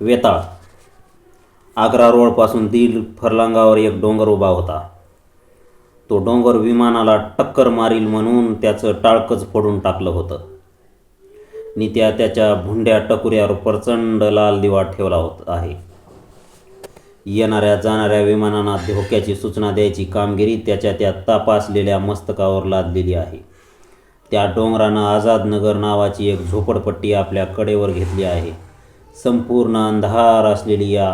वेताळ. आग्रा रोडपासून दीड फरलांगावर एक डोंगर उभा होता. तो डोंगर विमानाला टक्कर मारील म्हणून त्याचं टाळकंच फोडून टाकलं होतं. नि त्या त्याच्या भुंड्या टकुऱ्यावर प्रचंड लाल दिवा ठेवला होत आहे. येणाऱ्या जाणाऱ्या विमानांना धोक्याची सूचना द्यायची कामगिरी त्याच्या त्या तपासलेल्या मस्तकावर लादलेली आहे. त्या डोंगरानं आझादनगर नावाची एक झोपडपट्टी आपल्या कडेवर घेतली आहे. संपूर्ण अंधार असलेली या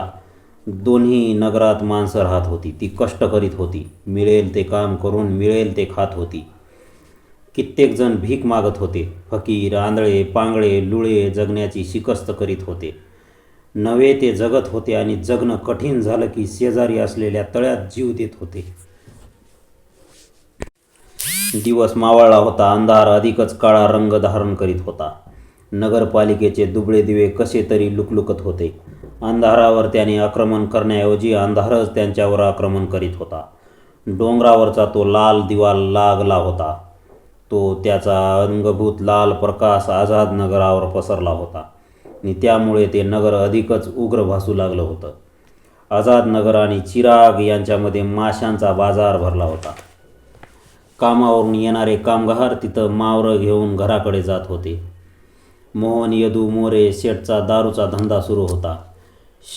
दोन्ही नगरात माणसं राहत होती. ती कष्ट करीत होती. मिळेल ते काम करून मिळेल ते खात होती. कित्येक जण भीक मागत होते. फकीर आंधळे पांगळे लुळे जगण्याची शिकस्त करीत होते. नवे ते जगत होते आणि जगणं कठीण झालं की शेजारी असलेल्या तळ्यात जीव देत होते. दिवस मावळला होता. अंधार अधिकच काळा रंग धारण करीत होता. नगरपालिकेचे दुबळे दिवे कसे तरी लुकलुकत होते. अंधारावर त्याने आक्रमण करण्याऐवजी अंधारच त्यांच्यावर आक्रमण करीत होता. डोंगरावरचा तो लाल दिवा लागला होता. तो त्याचा अंगभूत लाल प्रकाश आझाद नगरावर पसरला होता. आणि त्यामुळे ते नगर अधिकच उग्र भासू लागलं होतं. आझाद नगर आणि चिराग यांच्यामध्ये माशांचा बाजार भरला होता. कामावरून येणारे कामगार तिथं मावरं घेऊन घराकडे जात होते. मोहन यदू मोरे शेठचा दारूचा धंदा सुरू होता.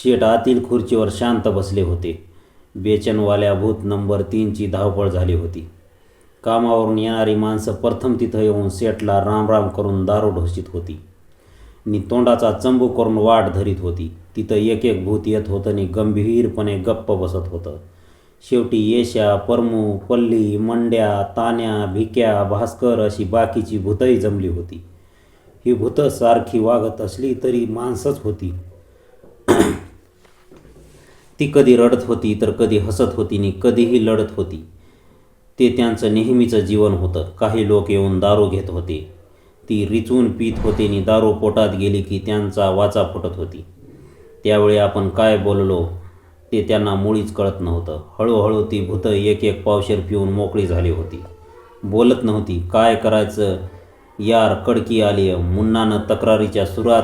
शेठ आतील खुर्चीवर शांत बसले होते. बेचनवाल्या भूत नंबर तीनची धावपळ झाली होती. कामावरून येणारी माणसं प्रथम तिथं येऊन सेटला रामराम करून दारू ढोसीत होती. नि तोंडाचा चंबू करून वाट धरीत होती. तिथं एक एक भूत येत होतं आणि गंभीरपणे गप्प बसत होतं. शेवटी येशा परमू पल्ली मंड्या तान्या भिक्या भास्कर अशी बाकीची भूतही जमली होती. ही भूतं सारखी वागत असली तरी माणसंच होती. ती कधी रडत होती तर कधी हसत होती नि कधीही लढत होती. ते त्यांचं नेहमीचं जीवन होतं. काही लोक येऊन दारू घेत होते. ती रिचून पीत होते नि दारू पोटात गेली की त्यांचा वाचा फुटत होती. त्यावेळी आपण काय बोललो ते त्यांना मुळीच कळत नव्हतं. हळूहळू ती भूतं एक एक पावशेर पिऊन मोकळी झाली होती. बोलत नव्हती. काय करायचं? यार कडकी आली मुन्नानं तक्रारीच्या सुरात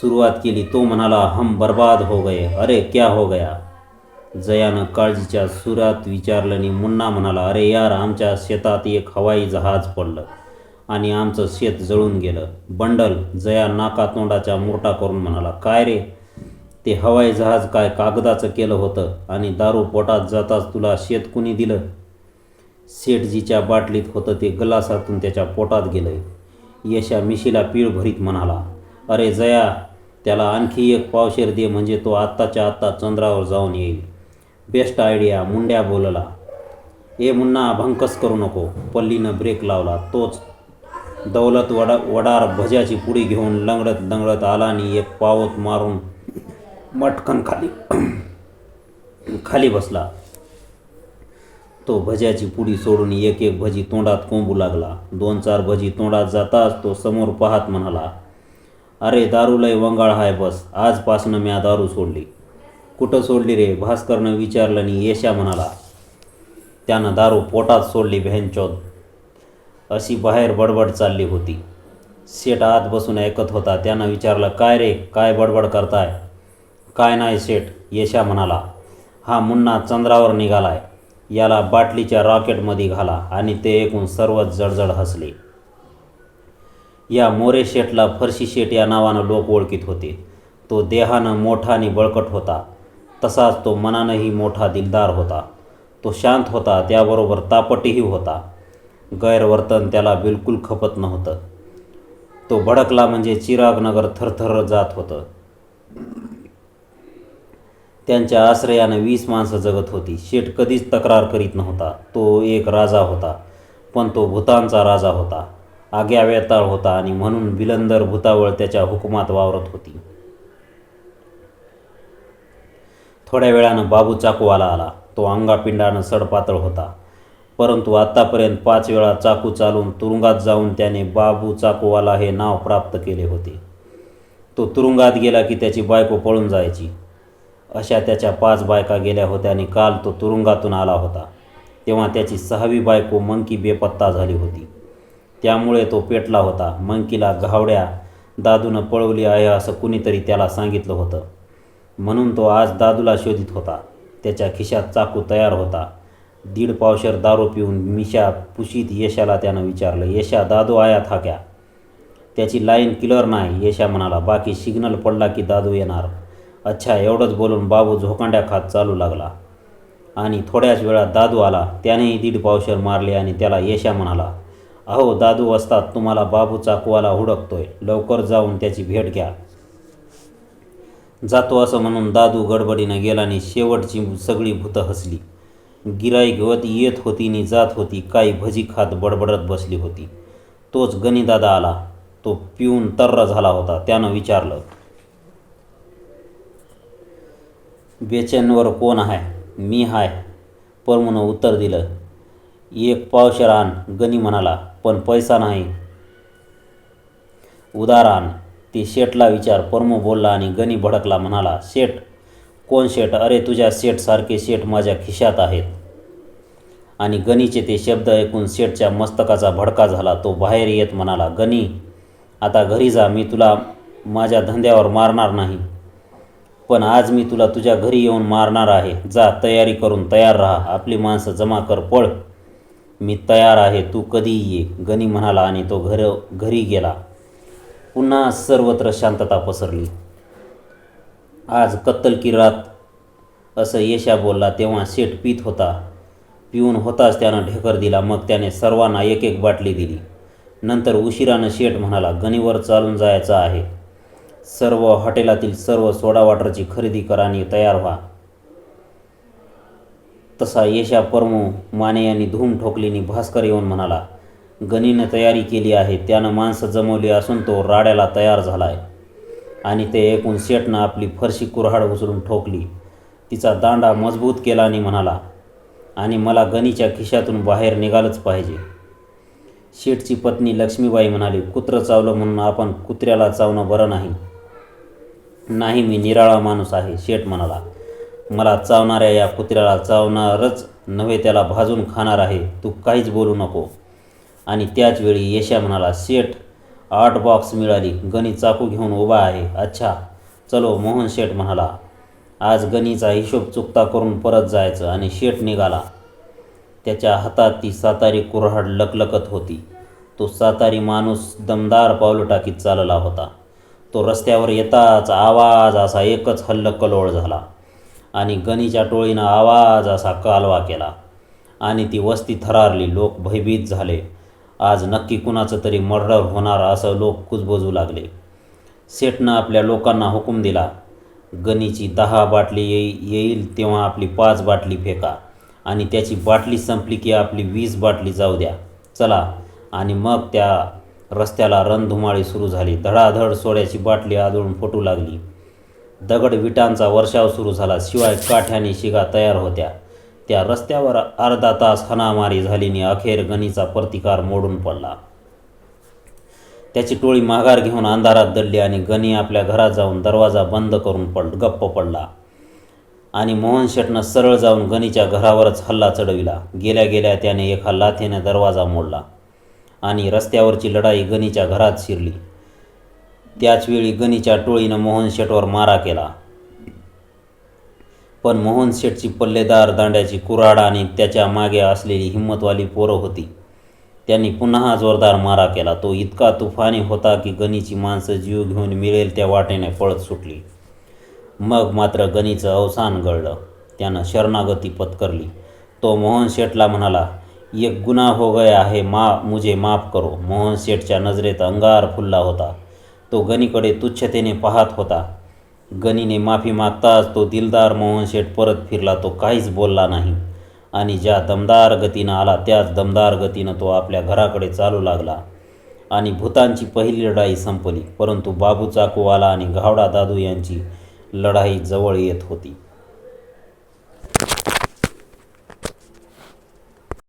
सुरुवात केली तो म्हणाला हम बर्बाद हो गए। अरे क्या हो गया? जयानं काळजीच्या सुरात विचारलं आणि मुन्ना म्हणाला अरे यार आमच्या शेतात एक हवाई जहाज पडलं आणि आमचं शेत जळून गेलं. बंडल जया नाका तोंडाच्या मोठा करून म्हणाला काय रे? ते हवाई जहाज काय कागदाचं केलं होतं आणि दारू पोटात जाताच तुला शेत कुणी दिलं? सेठजीच्या बाटलीत होतं ते गलासातून त्याच्या पोटात गेलं यशा मिशीला पीळ भरीत म्हणाला अरे जया त्याला आणखी एक पावशेर दे म्हणजे तो आत्ताच्या आत्ता चंद्रावर जाऊन येईल. बेस्ट आयडिया मुंड्या बोलला. ए मुन्ना भंकस करू नको. पल्लीनं ब्रेक लावला. तोच दौलत वडा वडार भज्याची पुडी घेऊन लंगडत लंगडत आला आणि एक पावत मारून मटकन खाली खाली बसला. तो भज्याची पुडी सोडून एक एक भजी तोंडात कोंबू लागला. दोन चार भजी तोंडात जाताच तो समोर पाहत म्हणाला अरे दारू लय वंगाळ हाय बस आजपासनं म्या दारू सोडली. कुठं सोडली रे? भास्करनं विचारलं आणि येशा म्हणाला त्यानं दारू पोटात सोडली भेंचोद अशी बाहेर बडबड चालली होती. शेट आत बसून ऐकत होता त्यानं विचारलं काय रे काय बडबड करताय? काय नाही शेठ येशा म्हणाला हा मुन्ना चंद्रावर निघालाय. याला बाटलीच्या रॉकेटमध्ये घाला आणि ते ऐकून सर्वच जडजड हसले. या मोरे शेठला फरशी शेठ या नावानं लोक ओळखीत होते. तो देहानं मोठा आणि बळकट होता. तसाच तो मनानंही मोठा दिलदार होता. तो शांत होता त्याबरोबर तापटीही होता. गैरवर्तन त्याला बिलकुल खपत नव्हतं. तो भडकला म्हणजे चिरागनगर थरथर जात होतं. त्यांच्या आश्रयानं वीस माणसं जगत होती. शेठ कधीच तक्रार करीत नव्हता. तो एक राजा होता पण तो भूतांचा राजा होता. आग्या वेताळ होता आणि म्हणून बिलंदर भूतावळ त्याच्या हुकुमात वावरत होती. थोड्या वेळानं बाबू चाकूवाला आला. तो अंगापिंडानं सडपातळ होता. परंतु आत्तापर्यंत पाच वेळा चाकू चालून तुरुंगात जाऊन त्याने बाबू चाकूवाला हे नाव प्राप्त केले होते. तो तुरुंगात गेला की त्याची बायको पळून जायची. अशा त्याच्या पाच बायका गेल्या होत्या आणि काल तो तुरुंगातून आला होता. तेव्हा त्याची सहावी बायको मंकी बेपत्ता झाली होती. त्यामुळे तो पेटला होता. मंकीला घावड्या दादूनं पळवली आहे असं कुणीतरी त्याला सांगितलं होतं. म्हणून तो आज दादूला शोधित होता. त्याच्या खिशात चाकू तयार होता. दीड पावशर दारू पिऊन मिशा पुशीत यशाला त्यानं विचारलं यशा दादू आया थाक्या त्याची लाईन किलर नाही यशा म्हणाला. बाकी सिग्नल पडला की दादू येणार. अच्छा एवढंच बोलून बाबू झोकांड्या खात चालू लागला. आणि थोड्याच वेळात दादू आला. त्यानेही दीड पावशर मारले आणि त्याला येशा म्हणाला अहो दादू असतात तुम्हाला बाबू चाकूवाला हुडकतोय. लवकर जाऊन त्याची भेट घ्या. जातो असं म्हणून दादू गडबडीनं गेला आणि शेवटची सगळी भूतं हसली. गिराईक गवत येत होती नि जात होती काही भजी खात बडबडत बसली होती. तोच गणिदादा आला. तो पिऊन तर्र झाला होता त्यानं विचारलं बेचैनवर कोण आहे? मी हाय परमूनं उत्तर दिलं. एक पावशर आण गणी म्हणाला पण पैसा नाही. उदार आण ते शेठला विचार परमू बोलला आणि गणी भडकला म्हणाला शेठ कोण शेठ? अरे तुझ्या शेठसारखे शेठ माझ्या खिशात आहेत. आणि गणीचे ते शब्द ऐकून शेठच्या मस्तकाचा भडका झाला तो बाहेर येत म्हणाला गणी आता घरी जा मी तुला माझ्या धंद्यावर मारणार नाही. पण आज मी तुला तुझ्या घरी येऊन मारणार आहे. जा तयारी करून तयार राहा. आपली माणसं जमा कर पळ. मी तयार आहे तू कधीही ये. गणी म्हणाला आणि तो घर घरी गेला. पुन्हा सर्वत्र शांतता पसरली. आज कत्तल की रात असं येशा बोलला तेव्हा शेठ पीत होता. पिऊन होताच त्यानं ढेकर दिला. मग त्याने सर्वांना एक एक बाटली दिली. नंतर उशिरानं शेठ म्हणाला गणीवर चालून जायचं आहे. सर्व हॉटेलातील सर्व सोडा वॉटरची खरेदी कराने तयार व्हा. तसा येशा परमू माने यांनी धूम ठोकलीनी भास्कर येऊन म्हणाला गणीनं तयारी केली आहे त्यानं माणसं जमवली असून तो राड्याला तयार झाला आहे आणि ते एकूण शेठनं आपली फरशी कुऱ्हाड उचलून ठोकली. तिचा दांडा मजबूत केला आणि म्हणाला आणि मला गणीच्या खिशातून बाहेर निघालंच पाहिजे. शेठची पत्नी लक्ष्मीबाई म्हणाली कुत्रं चावलं म्हणून आपण कुत्र्याला चावणं बरं नाही. नाही मी निराळा माणूस आहे शेठ म्हणाला. मला चावणाऱ्या या कुत्र्याला चावणारच नव्हे त्याला भाजून खाणार आहे तू काहीच बोलू नको. आणि त्याचवेळी येशा म्हणाला शेठ आठ बॉक्स मिळाली गणी चाकू घेऊन उभा आहे. अच्छा चलो मोहन शेठ म्हणाला. आज गणीचा हिशोब चुकता करून परत जायचं. आणि शेठ निघाला. त्याच्या हातात ती सातारी कुऱ्हाड लकलकत होती. तो सातारी माणूस दमदार पावलं टाकीत चालला होता. तो रस्त्यावर येताच आवाज असा एकच हल्लकलोळ झाला. आणि गणीच्या टोळीनं आवाज असा कालवा केला. आणि ती वस्ती थरारली लोक भयभीत झाले. आज नक्की कुणाचं तरी मर्डर होणार असं लोक कुजबजू लागले. सेठनं आपल्या लोकांना हुकूम दिला. गणीची दहा बाटली येई येईल तेव्हा आपली पाच बाटली फेका. आणि त्याची बाटली संपली की आपली वीस बाटली जाऊ द्या. चला. आणि मग त्या रस्त्याला रणधुमाळी सुरू झाली. धडाधड सोड्याची बाटली आदळून फुटू लागली. दगड विटांचा वर्षाव सुरू झाला. शिवाय काठ्याने शिगा तयार होत्या. त्या रस्त्यावर अर्धा तास हणामारी झालीने अखेर गणीचा प्रतिकार मोडून पडला. त्याची टोळी माघार घेऊन अंधारात दडली आणि गणी आपल्या घरात जाऊन दरवाजा बंद करून पड गप्प पडला. आणि मोहन शेटनं सरळ जाऊन गणीच्या घरावरच हल्ला चढविला. गेल्या गेल्या त्याने एका लाथेने दरवाजा मोडला. आणि रस्त्यावरची लढाई गणीच्या घरात शिरली. त्याचवेळी गणीच्या टोळीनं मोहन शेटवर मारा केला. पण मोहन शेटची पल्लेदार दांड्याची कुऱ्हाड आणि त्याच्यामागे असलेली हिंमतवाली पोरं होती. त्यांनी पुन्हा जोरदार मारा केला. तो इतका तुफानी होता की गणीची माणसं जीव घेऊन मिळेल त्या वाटेने पळत सुटली. मग मात्र गणीचं अवसान गळलं त्यानं शरणागती पत्करली. तो मोहन शेटला म्हणाला एक गुन्हा हो गया आहे मा मुझे माफ करो। मोहन शेठच्या नजरेत अंगार फुलला होता। तो गणीकडे तुच्छतेने पाहत होता। गणीने माफी मागताच तो दिलदार मोहन शेठ परत फिरला तो काहीच बोलला नाही. आणि ज्या दमदार गतीनं आला त्याच दमदार गतीनं तो आपल्या घराकडे चालू लागला. आणि भूतांची पहिली लढाई संपली परंतु बाबू चाकूवाला आणि घावडा दादू यांची लढाई जवळ येत होती.